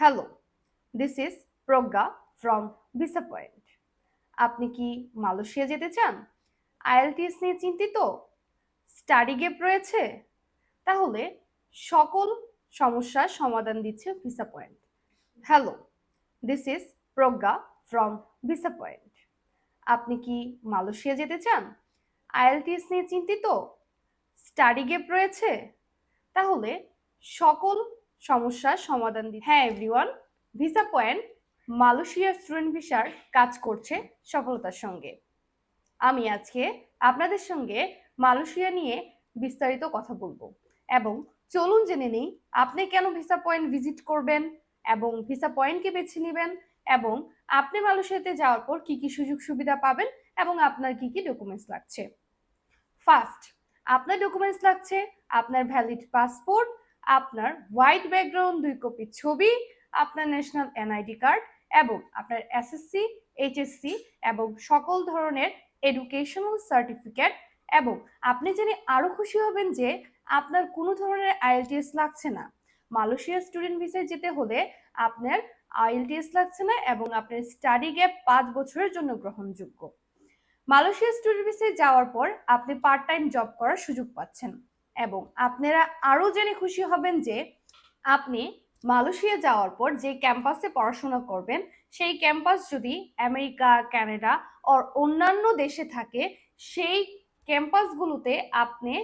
Hello this is Pragya from visa point আপনি কি Malaysia যেতে চান? আইএলটিএস নিয়ে চিন্তিত? স্টাডি গ্যাপ রয়েছে? তাহলে সকল সমস্যার সমাধান দিচ্ছে visa point hello this is Pragya from visa point আপনি কি মালয়েশিয়া যেতে চান? আইএলটিএস নিয়ে চিন্তিত? স্টাডি গ্যাপ রয়েছে? তাহলে সকল সমস্যার সমাধান দিচ্ছে হ্যাঁ এভরিওয়ান ভিসা পয়েন্ট মালয়েশিয়ার স্টুডেন্ট ভিসার কাজ করছে সফলতার সঙ্গে। আমি আজকে আপনাদের সঙ্গে মালয়েশিয়া নিয়ে বিস্তারিত কথা বলব। এবং চলুন জেনে নিই, আপনি কেন ভিসা পয়েন্ট ভিজিট করবেন এবং ভিসা পয়েন্টকে বেছে নেবেন এবং আপনি মালয়েশিয়াতে যাওয়ার পর কি কি সুযোগ সুবিধা পাবেন এবং আপনার কি কি ডকুমেন্টস লাগছে। ফার্স্ট আপনার ডকুমেন্টস লাগছে, আপনার ভ্যালিড পাসপোর্ট আপনার হোয়াইট ব্যাকগ্রাউন্ড দুই কপি ছবি, আপনার ন্যাশনাল এনআইডি কার্ড এবং আপনার এসএসসি এইচএসসি এবং সকল ধরনের এডুকেশনাল সার্টিফিকেট এবং আপনি জেনে আরও খুশি হবেন যে আপনার কোনো ধরনের আইএলটিএস লাগছে না। মালয়েশিয়া স্টুডেন্ট ভিসায় যেতে হলে আপনার আইএলটিএস লাগছে না এবং আপনার স্টাডি গ্যাপ পাঁচ বছরের জন্য গ্রহণযোগ্য। মালয়েশিয়া স্টুডেন্ট ভিসায় যাওয়ার পর আপনি পার্ট টাইম জব করার সুযোগ পাচ্ছেন। এবং আপনারা আরও জেনে খুশি হবেন যে আপনি মালয়েশিয়া যাওয়ার পর যে ক্যাম্পাসে পড়াশোনা করবেন, সেই ক্যাম্পাস যদি আমেরিকা, কানাডা ওর অন্যান্য দেশে থাকে, সেই ক্যাম্পাসগুলোতে আপনি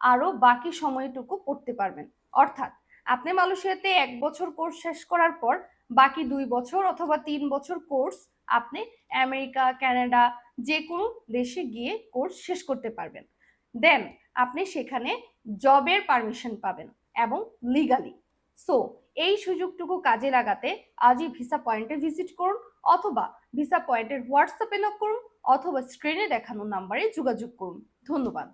আরও বাকি সময়টুকু পড়তে পারবেন। অর্থাৎ আপনি মালয়েশিয়াতে এক বছর কোর্স শেষ করার পর বাকি দুই বছর অথবা তিন বছর কোর্স আপনি আমেরিকা, কানাডা যে কোনো দেশে গিয়ে কোর্স শেষ করতে পারবেন। দেন আপনি সেখানে জবের পারমিশন পাবেন এবং লিগালি সো এই সুযোগটুকু কাজে লাগাতে আজই ভিসা পয়েন্টে ভিজিট করুন অথবা ভিসা পয়েন্টের হোয়াটসঅ্যাপে লক করুন অথবা স্ক্রিনে দেখানো নাম্বারে যোগাযোগ করুন। ধন্যবাদ।